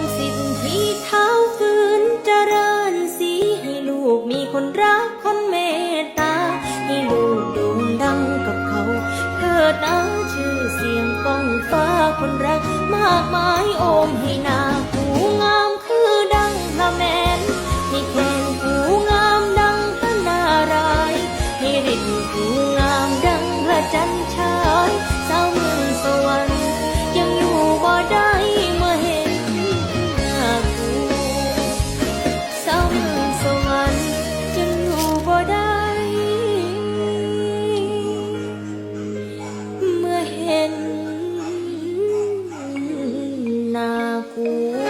งสิทธิเท้าคืนเจริญสีให้ลูกมีคนรักคนเมตตา ให้ลูกด่ดังกับเขาเถิดนชื่อเสียงก้งฟ้าคนรักมากมายอมให้นาหูงามคือดังพะแมนให้แขนหูงามดังพระนารายให้รินหู 过